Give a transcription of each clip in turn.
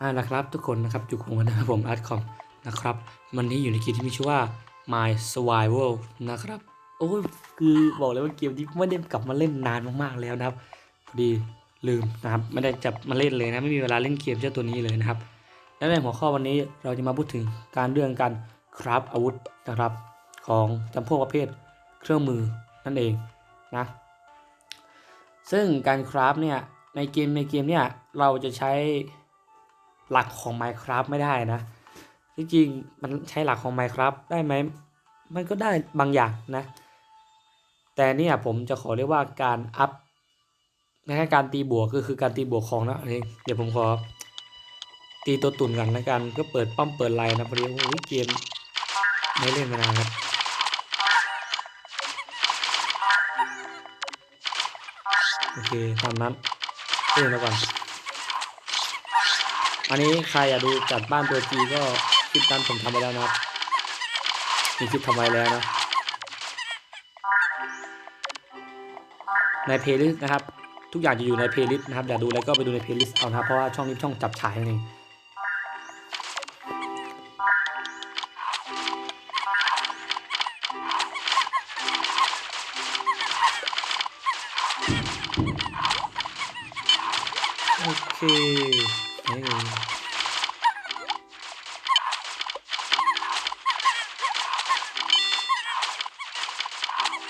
อ่านะครับทุกคนนะครับอยู่กับผมนะครับผมอาร์ตคอมนะครับวันนี้อยู่ในเกมที่มีชื่อว่า My Survival นะครับโอ้ยคือบอกเลยว่าเกมที่ไม่ได้กลับมาเล่นนานมากๆแล้วนะครับพอดีลืมนะครับไม่ได้จับมาเล่นเลยนะไม่มีเวลาเล่นเกมเจ้าตัวนี้เลยนะครับและในหัวข้อวันนี้เราจะมาพูดถึงการเรื่องการคราฟอาวุธนะครับ ของจำพวกประเภทเครื่องมือนั่นเองนะซึ่งการคราฟเนี่ยในเกมในเกมเนี่ยเราจะใช้ หลักของ Minecraft ไม่ได้นะ จริงๆ มันใช้หลักของ Minecraft ได้ไหม มันก็ได้บางอย่างนะ แต่เนี่ยผมจะขอเรียกว่าการอัพในการตีบวกก็คือการตีบวกของนะนี่เดี๋ยวผมขอตีตัวตุ่นกันแล้วกันก็เปิดป้อมเปิดไลน์นะพอดีโอ้ยเกมไม่เล่นมานานครับโอเคตามนั้นเล่นแล้วก่อน อันนี้ใครอยากดูจัดบ้านตัวจีก็คลิปนั้นผมทำไปแล้วนะครับมีคลิปทำไว้แล้วนะในเพลย์ลิสต์นะครับ ทุกอย่างจะอยู่ในเพลย์ลิสต์นะครับ อยากดูอะไรก็ไปดูในเพลย์ลิสต์เอานะครับเพราะว่าช่องนี้ช่องจับฉายนั่นเองโอเค เฮ้ย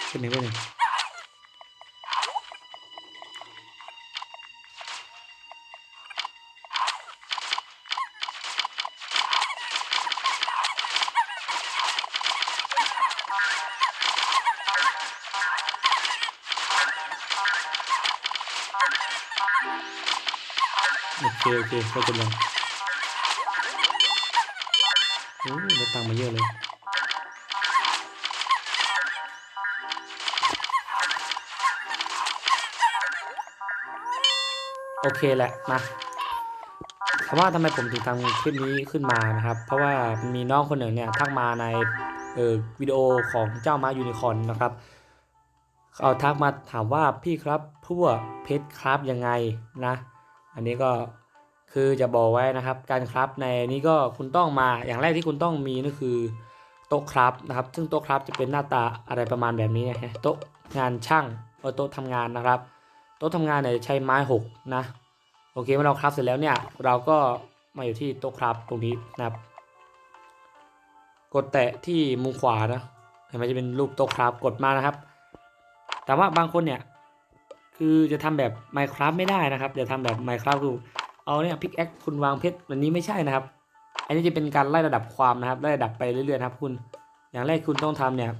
เป็นไงเป็นไง โอเค โอเคเข้าใจแล้วโอ้ยได้ตังค์มาเยอะเลย โอเคแหละ มาถามว่าทำไมผมถึงทำคลิปนี้ขึ้นมานะครับ เพราะว่ามีน้องคนหนึ่งเนี่ยทักมาในเอ่อวิดีโอของเจ้าม้ายูนิคอร์นนะครับเขาทักมาถามว่าพี่ครับพวกเพชรครับยังไงนะ อันนี้ก็คือจะบอกไว้นะครับ การครับในนี้ก็คุณต้องมาอย่างแรกที่คุณต้องมีนั่นคือโต๊ะครับนะครับ ซึ่งโต๊ะครับจะเป็นหน้าตาอะไรประมาณแบบนี้นะฮะโต๊ะงานช่างเออโต๊ะทำงานนะครับ โต๊ะทำงานเนี่ยใช้ไม้หกนะโอเคเมื่อเราครับเสร็จแล้วเนี่ยเราก็มาอยู่ที่โต๊ะครับตรงนี้นะครับ กดแตะที่มุมขวานะเห็นไหมจะเป็นรูปโต๊ะครับกดมานะครับ แต่ว่าบางคนเนี่ย คือจะทำแบบ Minecraft ไม่ได้นะครับจะทำแบบ Minecraft คือเอาเนี่ยพิกแอคคุณวางเพชรแบบนี้ไม่ใช่นะครับ อันนี้จะเป็นการไล่ระดับความนะครับไล่ระดับไปเรื่อยๆนะครับ คุณอย่างแรกคุณต้องทำเนี่ย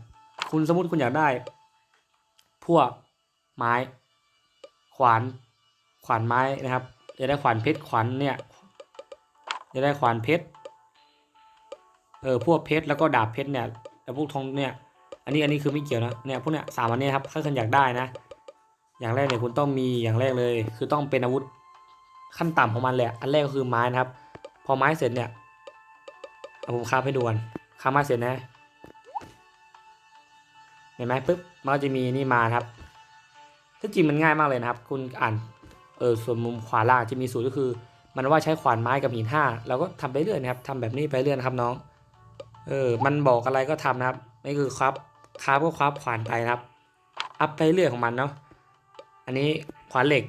คุณสมมติคุณอยากได้ พวกไม้ ขวาน ขวานไม้นะครับจะได้ขวานเพชรขวานเนี่ยจะได้ขวานเพชรเออพวกเพชรแล้วก็ดาบเพชรเนี่ยแล้วพวกทองเนี่ย อันนี้อันนี้คือไม่เกี่ยวนะเนี่ยพวกเนี้ยสามอันนี้ครับถ้าคุณอยากได้นะ อย่างแรกเนี่ยคุณต้องมีอย่างแรกเลย คือต้องเป็นอาวุธขั้นต่ำของมันแหละ อันแรกก็คือไม้นะครับ พอไม้เสร็จเนี่ยเอาผมคาบให้ดูกันคาบไม้เสร็จนะเห็นไหมปุ๊บมันก็จะมีนี่มาครับที่จริงมันง่ายมากเลยนะครับ คุณอ่านเออส่วนมุมขวาล่างจะมีสูตรก็คือ มันว่าใช้ขวานไม้กับหินห้าเราก็ทำไปเรื่อยนะครับทำแบบนี้ไปเรื่อยนะครับน้อง เออมันบอกอะไรก็ทำนะครับนี่คือครับคราบก็คราบขวานไปนะครับ อัพไปเรื่อยของมันเนาะ อันนี้ขวานเหล็ก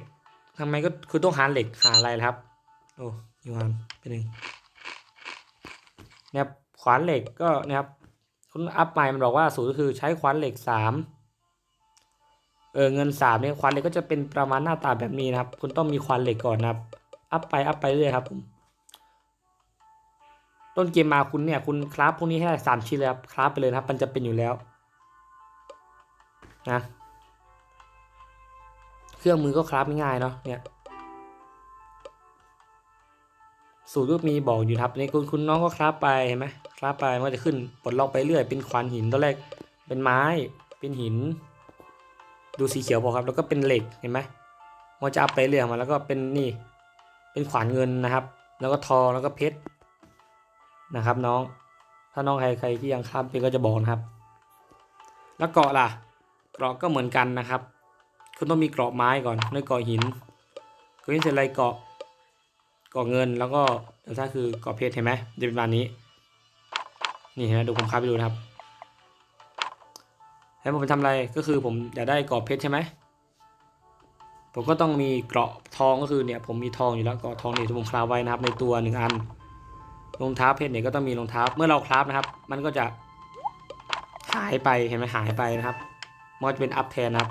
ทำไมก็คือต้องหาเหล็กหาอะไรครับ โอ้ยวันเป็นหนึ่งเนี่ยขวานเหล็กก็นะครับคุณอัพใหม่มันบอกว่าสูตรก็คือใช้ขวานเหล็กสามเออเงินสามเนี่ยขวานเหล็กก็จะเป็นประมาณหน้าตาแบบนี้นะครับ คุณต้องมีขวานเหล็กก่อนนะครับ อัพไปอัพไปเรื่อยครับผมต้นเกมมาคุณเนี่ยคุณคราฟพวกนี้ให้สามชิ้นเลยครับคราฟไปเลยครับ มันจะเป็นอยู่แล้ว นะ รื่องมือก็คราฟง่ายเนาะเนี่ยสูตรก็มีบอกอยู่ครับนี่คุณคุณน้องก็คราฟไปเห็นไหมคราฟไปมันจะขึ้นปลดล็อกไปเรื่อยเป็นขวานหินตอนแรกเป็นไม้เป็นหิน ดูสีเขียวพอครับ แล้วก็เป็นเหล็กเห็นไหมมันจะอัพไปเรื่อยมาแล้วก็เป็นนี่ เป็นขวานเงินนะครับ แล้วก็ทองแล้วก็เพชรนะครับน้อง ถ้าน้องใครใครที่ยังข้ามไปก็จะบอกนะครับ แล้วเกาะล่ะเกาะก็เหมือนกันนะครับ คุณต้องมีเกราะไม้ก่อนด้วยเกราะหินเกราะหินเสร็จอะไรเกราะเก่อเงินแล้วก็เดลต้าคือเก่อเพชรเห็นไหมจะเป็นประมาณนี้ นี่เห็นไหมดูผมค้าไปดูนะครับแล้วผมไปทำอะไรก็คือผมอยากได้เก่อเพชรใช่ไหมผมก็ต้องมีเกราะทองก็คือเนี่ยผมมีทองอยู่แล้วเกราะทองเนี่ยที่ผมคราฟไว้นะครับ ในตัวหนึ่งอันรองเท้าเพชรเนี่ยก็ต้องมีรองเท้าเมื่อเราคราฟนะครับ มันก็จะหายไปเห็นไหมหายไปนะครับมันจะเป็นอัพแทนนะครับ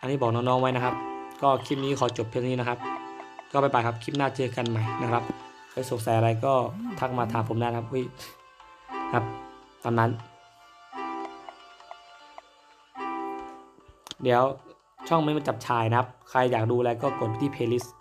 อันนี้บอกน้องๆไว้นะครับ ก็คลิปนี้ขอจบเพียงนี้นะครับ ก็ไปไปครับคลิปหน้าเจอกันใหม่นะครับใครสงสัยอะไรก็ทักมาถามผมได้นะครับอุ้ยครับตามนั้น เดี๋ยวช่องไม่มาจับชายนะครับ ใครอยากดูอะไรก็กดที่เพลย์ลิสต์